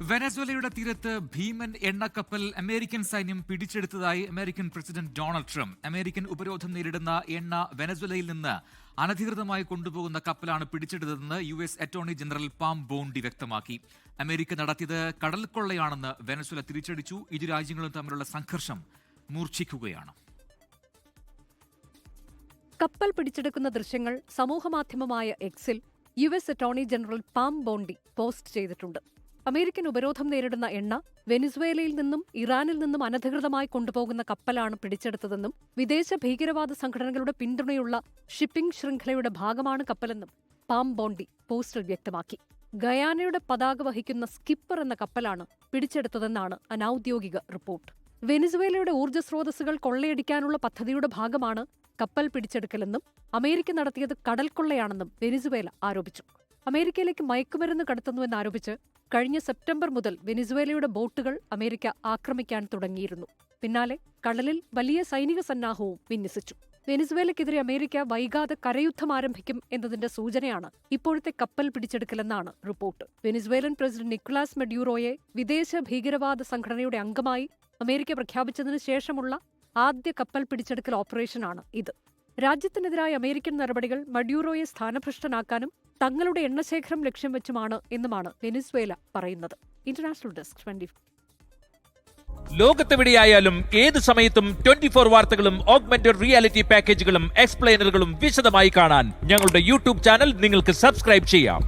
വെനസ്വേലയുടെ തീരത്ത് ഭീമൻ എണ്ണക്കപ്പൽ അമേരിക്കൻ സൈന്യം പിടിച്ചെടുത്തതായി American president Donald Trump. American ഉപരോധം നേരിടുന്ന എണ്ണ വെനസ്വലയിൽ നിന്ന് അനധികൃതമായി കൊണ്ടുപോകുന്ന കപ്പലാണ് പിടിച്ചെടുത്തതെന്ന് U S attorney general Pam Bondi വ്യക്തമാക്കി. അമേരിക്ക നടത്തിയത് കടൽക്കൊള്ളയാണെന്ന് കൊള്ളയാണെന്ന് വെനസ്വേല തിരിച്ചടിച്ചു. ഇരു രാജ്യങ്ങളും തമ്മിലുള്ള സംഘർഷം മൂർച്ഛിക്കുകയാണ്. കപ്പൽ പിടിച്ചെടുക്കുന്ന ദൃശ്യങ്ങൾ സമൂഹമാധ്യമമായ എക്സിൽ U S attorney general Pam Bondi post ചെയ്തിട്ടുണ്ട്. അമേരിക്കൻ ഉപരോധം നേരിടുന്ന എണ്ണ വെനിസ്വേലയിൽ നിന്നും ഇറാനിൽ നിന്നും അനധികൃതമായി കൊണ്ടുപോകുന്ന കപ്പലാണ് പിടിച്ചെടുത്തതെന്നും വിദേശ ഭീകരവാദ സംഘടനകളുടെ പിന്തുണയുള്ള ഷിപ്പിംഗ് ശൃംഖലയുടെ ഭാഗമാണ് കപ്പലെന്നും പാം ബോണ്ടി പോസ്റ്റിൽ വ്യക്തമാക്കി. ഗയാനയുടെ പതാക വഹിക്കുന്ന സ്കിപ്പർ എന്ന കപ്പലാണ് പിടിച്ചെടുത്തതെന്നാണ് അനൌദ്യോഗിക റിപ്പോർട്ട്. വെനിസ്വേലയുടെ ഊർജ സ്രോതസ്സുകൾ കൊള്ളയടിക്കാനുള്ള പദ്ധതിയുടെ ഭാഗമാണ് കപ്പൽ പിടിച്ചെടുക്കലെന്നും അമേരിക്ക നടത്തിയത് കടൽ കൊള്ളയാണെന്നും വെനിസുവേല ആരോപിച്ചു. അമേരിക്കയിലേക്ക് മയക്കുമരുന്ന് കടത്തുന്നുവെന്നാരോപിച്ച് കഴിഞ്ഞ സെപ്റ്റംബർ മുതൽ വെനിസ്വേലയുടെ ബോട്ടുകൾ അമേരിക്ക ആക്രമിക്കാൻ തുടങ്ങിയിരുന്നു. പിന്നാലെ കടലിൽ വലിയ സൈനിക സന്നാഹവും വിന്യസിച്ചു. വെനിസുവേലയ്ക്കെതിരെ അമേരിക്ക വൈകാതെ കരയുദ്ധം ആരംഭിക്കും എന്നതിന്റെ സൂചനയാണ് ഇപ്പോഴത്തെ കപ്പൽ പിടിച്ചെടുക്കലെന്നാണ് റിപ്പോർട്ട്. വെനിസ്വേലൻ പ്രസിഡന്റ് നിക്കുലാസ് മെഡ്യൂറോയെ വിദേശ ഭീകരവാദ സംഘടനയുടെ അംഗമായി അമേരിക്ക പ്രഖ്യാപിച്ചതിനു ശേഷമുള്ള ആദ്യ കപ്പൽ പിടിച്ചെടുക്കൽ ഓപ്പറേഷനാണ് ഇത്. രാജ്യത്തിനെതിരായ അമേരിക്കൻ നടപടികൾ മഡ്യൂറോയെ സ്ഥാനഭ്രഷ്ടനാക്കാനും തങ്ങളുടെ എണ്ണശേഖരം ലക്ഷ്യം വെച്ചുമാണ് എന്നുമാണ് വെനിസ്വേല പറയുന്നത്. ഇന്റർനാഷണൽ ഡെസ്ക് ട്വന്റി ലോകത്തെവിടെയായാലും ഏത് സമയത്തും ട്വന്റി ഫോർ വാർത്തകളും ഓഗ്മെന്റഡ് റിയാലിറ്റി പാക്കേജുകളും എക്സ്പ്ലെയിനറുകളും വിശദമായി കാണാൻ ഞങ്ങളുടെ യൂട്യൂബ് ചാനൽ നിങ്ങൾക്ക് സബ്സ്ക്രൈബ് ചെയ്യാം.